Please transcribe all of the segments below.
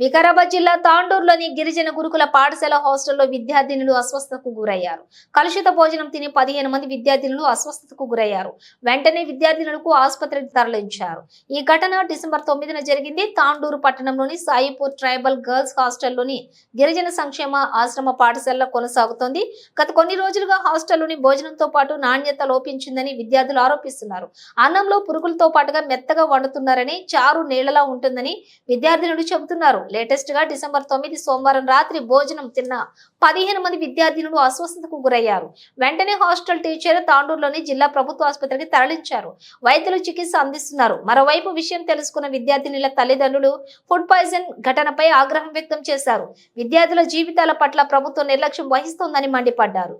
వికారాబాద్ జిల్లా తాండూరులోని గిరిజన గురుకుల పాఠశాల హాస్టల్లో విద్యార్థినులు అస్వస్థతకు గురయ్యారు. కలుషిత భోజనం తిని పదిహేను మంది విద్యార్థినులు అస్వస్థతకు గురయ్యారు. వెంటనే విద్యార్థినులకు ఆసుపత్రికి తరలించారు. ఈ ఘటన డిసెంబర్ తొమ్మిదిన జరిగింది. తాండూరు పట్టణంలోని సాయిపూర్ ట్రైబల్ గర్ల్స్ హాస్టల్లోని గిరిజన సంక్షేమ ఆశ్రమ పాఠశాలలో కొనసాగుతోంది. గత కొన్ని రోజులుగా హాస్టల్లోని భోజనంతో పాటు నాణ్యత లోపించిందని విద్యార్థులు ఆరోపిస్తున్నారు. అన్నంలో పురుగులతో పాటుగా మెత్తగా వండుతున్నారని చారు నీళ్ళలా ఉంటుందని విద్యార్థినులు చెబుతున్నారు. లేటెస్ట్గా డిసెంబర్ తొమ్మిది సోమవారం రాత్రి భోజనం తిన్న పదిహేను మంది విద్యార్థినులు అస్వస్థతకు గురయ్యారు. వెంటనే హాస్టల్ టీచర్ తాండూరులోని జిల్లా ప్రభుత్వ ఆసుపత్రికి తరలించారు. వైద్యులు చికిత్స అందిస్తున్నారు. మరోవైపు విషయం తెలుసుకున్న విద్యార్థినుల తల్లిదండ్రులు ఫుడ్ పాయిజన్ ఘటనపై ఆగ్రహం వ్యక్తం చేశారు. విద్యార్థుల జీవితాల పట్ల ప్రభుత్వం నిర్లక్ష్యం వహిస్తోందని మండిపడ్డారు.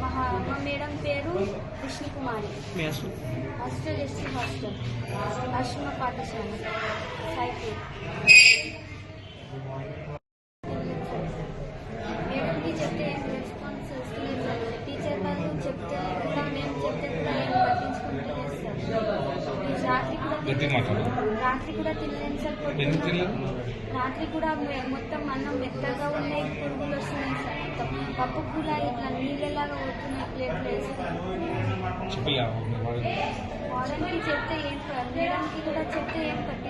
మా మేడం పేరు విష్ణుకుమారి. మీ హాస్టల్ ఎస్సీ హాస్టల్. ఆశ్రమ పాఠశాల. సైకిల్. మేడంకి చెప్తే ఏం రెస్పాన్స్. టీచర్ వాళ్ళు చెప్తే కూడా మేము చెప్తే కూడా ఏం పట్టించుకుంటూ సార్? రాత్రి కూడా రాత్రి సార్. రాత్రి మొత్తం అన్నం పప్పు కూడా ఇట్లా నీళ్ళలాగా పోతున్నాయి ప్లేట్లు వేసుకొని చెప్పలే వాడనికి చెప్తే ఏం ప- మేడంకి కూడా చెప్తే ఏం సార్.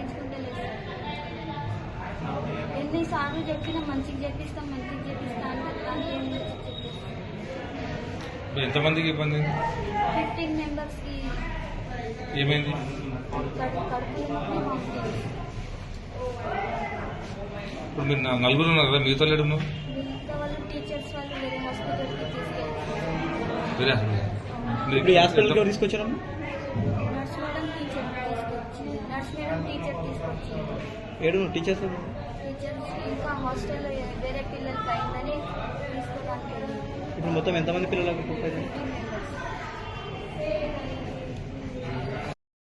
ఎన్నిసార్లు చెప్పినా మంచిగా చెప్పిస్తాం మంచిగా చెప్పిస్తాం అంటే ఏం ఎంతమందికి ఇబ్బంది? ఫిఫ్టీన్ మెంబర్స్కి ఏమైంది? ఇప్పుడు మీరు నలుగురు ఉన్నారు? కదా మీతో లేడు ఇప్పుడు హాస్పిటల్కి తీసుకొచ్చారమ్మా ఏడు టీచర్స్ ఇప్పుడు మొత్తం ఎంతమంది పిల్లలకు